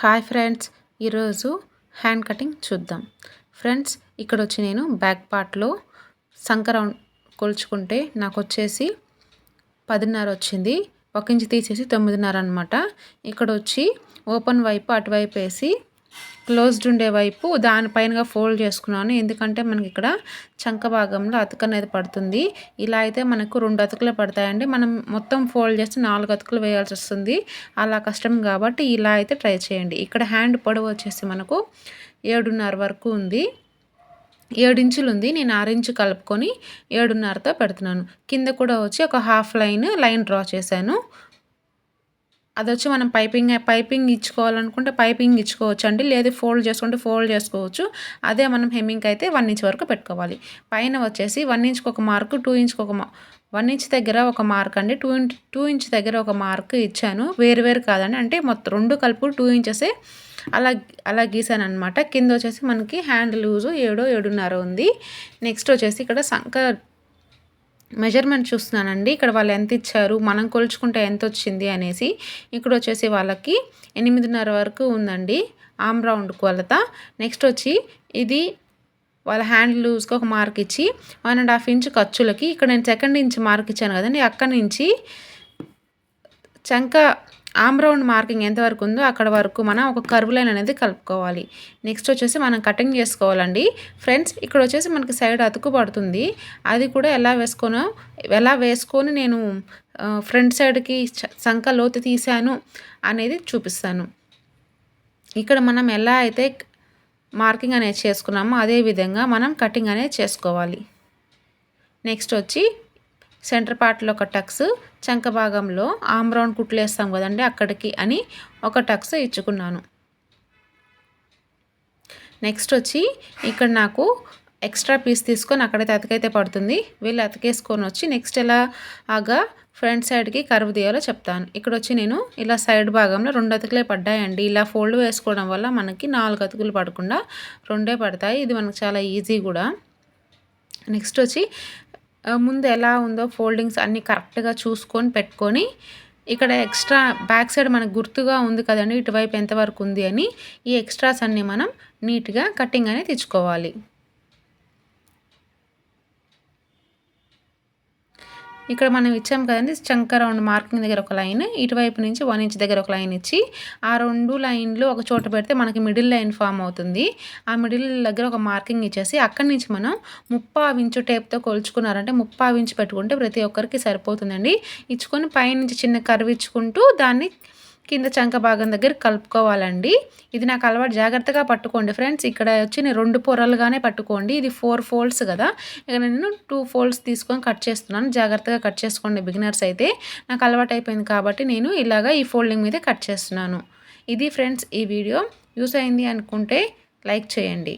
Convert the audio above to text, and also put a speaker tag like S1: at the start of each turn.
S1: Hi friends ఈరోజు hand cutting చూద్దాం. Friends ఇక్కడ వచ్చి నేను బ్యాక్ పార్ట్లో సంకరం కొలుచుకుంటే నాకు వచ్చేసి పదిన్నర వచ్చింది. ఒక ఇంచు తీసేసి తొమ్మిదిన్నర అనమాట ఇక్కడ వచ్చి ఓపెన్ వైపు అటువైపు వేసి క్లోజ్డ్ ఉండే వైపు దానిపైనగా ఫోల్డ్ చేసుకున్నాను. ఎందుకంటే మనకి ఇక్కడ చంక భాగంలో అతుక అనేది పడుతుంది. ఇలా అయితే మనకు రెండు అతుకులు పడతాయండి. మనం మొత్తం ఫోల్డ్ చేస్తే నాలుగు అతుకులు వేయాల్సి వస్తుంది. అలా కష్టం కాబట్టి ఇలా అయితే ట్రై చేయండి. ఇక్కడ హ్యాండ్ పొడవు వచ్చేసి మనకు ఏడున్నర వరకు ఉంది. ఏడించులు ఉంది. నేను ఆరించు కలుపుకొని ఏడున్నరతో పెడుతున్నాను. కింద కూడా వచ్చి ఒక హాఫ్ లైన్ లైన్ డ్రా చేశాను. అది వచ్చి మనం పైపింగ్ పైపింగ్ ఇచ్చుకోవాలనుకుంటే పైపింగ్ ఇచ్చుకోవచ్చు అండి లేదు ఫోల్డ్ చేసుకుంటే ఫోల్డ్ చేసుకోవచ్చు. అదే మనం హెమ్మింగ్ అయితే వన్ ఇంచ్ వరకు పెట్టుకోవాలి. పైన వచ్చేసి వన్ ఇంచ్కి ఒక మార్క్ టూ ఇంచ్కి ఒక వన్ ఇంచ్ దగ్గర ఒక మార్క్ అండి. టూ ఇంచ్ టూ ఇంచ్ దగ్గర ఒక మార్క్ ఇచ్చాను. వేరు వేరు కాదండి. అంటే మొత్తం రెండు కలుపు టూ ఇంచెసే అలా అలా గీసాను అనమాట కింద వచ్చేసి మనకి హ్యాండ్ లూజు ఏడో ఏడున్నర ఉంది. నెక్స్ట్ వచ్చేసి ఇక్కడ సంక మెజర్మెంట్ చూస్తున్నానండి. ఇక్కడ వాళ్ళు ఎంత ఇచ్చారు మనం కొలుచుకుంటే ఎంత వచ్చింది అనేసి ఇక్కడ వచ్చేసి వాళ్ళకి ఎనిమిదిన్నర వరకు ఉందండి. ఆమ్ రౌండ్ కొలత. నెక్స్ట్ వచ్చి ఇది వాళ్ళ హ్యాండ్ లూజ్కి ఒక మార్క్ ఇచ్చి వన్ అండ్ హాఫ్ ఇంచ్ ఖర్చులకి ఇక్కడ నేను సెకండ్ ఇంచ్ మార్క్ ఇచ్చాను కదండి అక్కడి నుంచి చంక ఆమ్ రౌండ్ మార్కింగ్ ఎంతవరకు ఉందో అక్కడ వరకు మనం ఒక కర్వ్ లైన్ అనేది కలుపుకోవాలి. నెక్స్ట్ వచ్చేసి మనం కటింగ్ చేసుకోవాలండి. ఫ్రెండ్స్ ఇక్కడ వచ్చేసి మనకి సైడ్ అతుకు పడుతుంది. అది కూడా ఎలా వేసుకోనో ఎలా వేసుకొని నేను ఫ్రంట్ సైడ్కి చంక లోతు తీసాను అనేది చూపిస్తాను. ఇక్కడ మనం ఎలా అయితే మార్కింగ్ అనేది చేసుకున్నామో అదే విధంగా మనం కటింగ్ అనేది చేసుకోవాలి. నెక్స్ట్ వచ్చి సెంటర్ పార్ట్లో ఒక టక్స్ చంక భాగంలో ఆమ్ రౌండ్ కుట్లు వేస్తాం కదండి అక్కడికి అని ఒక టక్స్ ఇచ్చుకున్నాను. నెక్స్ట్ వచ్చి ఇక్కడ నాకు ఎక్స్ట్రా పీస్ తీసుకొని అక్కడైతే అతకైతే పడుతుంది. వీళ్ళు అతికేసుకొని వచ్చి నెక్స్ట్ ఎలా ఆగా ఫ్రంట్ సైడ్కి కరువు తీయాలో చెప్తాను. ఇక్కడ వచ్చి నేను ఇలా సైడ్ భాగంలో రెండు అతుకులే పడ్డాయండి. ఇలా ఫోల్డ్ వేసుకోవడం వల్ల మనకి నాలుగు అతుకులు పడకుండా రెండే పడతాయి. ఇది మనకు చాలా ఈజీ కూడా. నెక్స్ట్ వచ్చి ముందు ఎలా ఉందో ఫోల్డింగ్స్ అన్నీ కరెక్ట్గా చూసుకొని పెట్టుకొని ఇక్కడ ఎక్స్ట్రా బ్యాక్ సైడ్ మనకు గుర్తుగా ఉంది కదండి ఇటువైపు ఎంతవరకు ఉంది అని ఈ ఎక్స్ట్రాస్ అన్నీ మనం నీట్గా కటింగ్ అనేది తెచ్చుకోవాలి. ఇక్కడ మనం ఇచ్చాం కదండి చంక రౌండ్ మార్కింగ్ దగ్గర ఒక లైన్ ఇటువైపు నుంచి వన్ ఇంచ్ దగ్గర ఒక లైన్ ఇచ్చి ఆ రెండు లైన్లు ఒక చోట పెడితే మనకి మిడిల్ లైన్ ఫామ్ అవుతుంది. ఆ మిడిల్ దగ్గర ఒక మార్కింగ్ ఇచ్చేసి అక్కడి నుంచి మనం ముప్పా ఇంచు టేప్తో కొలుచుకున్నారంటే ముప్పా ఇంచు పెట్టుకుంటే ప్రతి ఒక్కరికి సరిపోతుందండి. ఇచ్చుకొని పైనుంచి చిన్న కర్వ్ ఇచ్చుకుంటూ దాన్ని కింద చంక భాగం దగ్గర కలుపుకోవాలండి. ఇది నాకు అలవాటు జాగ్రత్తగా పట్టుకోండి ఫ్రెండ్స్. ఇక్కడ వచ్చి నేను రెండు పొరలుగానే పట్టుకోండి. ఇది ఫోర్ ఫోల్డ్స్ కదా. ఇక నేను టూ ఫోల్డ్స్ తీసుకొని కట్ చేస్తున్నాను. జాగ్రత్తగా కట్ చేసుకోండి బిగినర్స్ అయితే. నాకు అలవాటు అయిపోయింది కాబట్టి నేను ఇలాగా ఈ ఫోల్డింగ్ మీద కట్ చేస్తున్నాను. ఇది ఫ్రెండ్స్ ఈ వీడియో. యూస్ అయింది అనుకుంటే లైక్ చేయండి.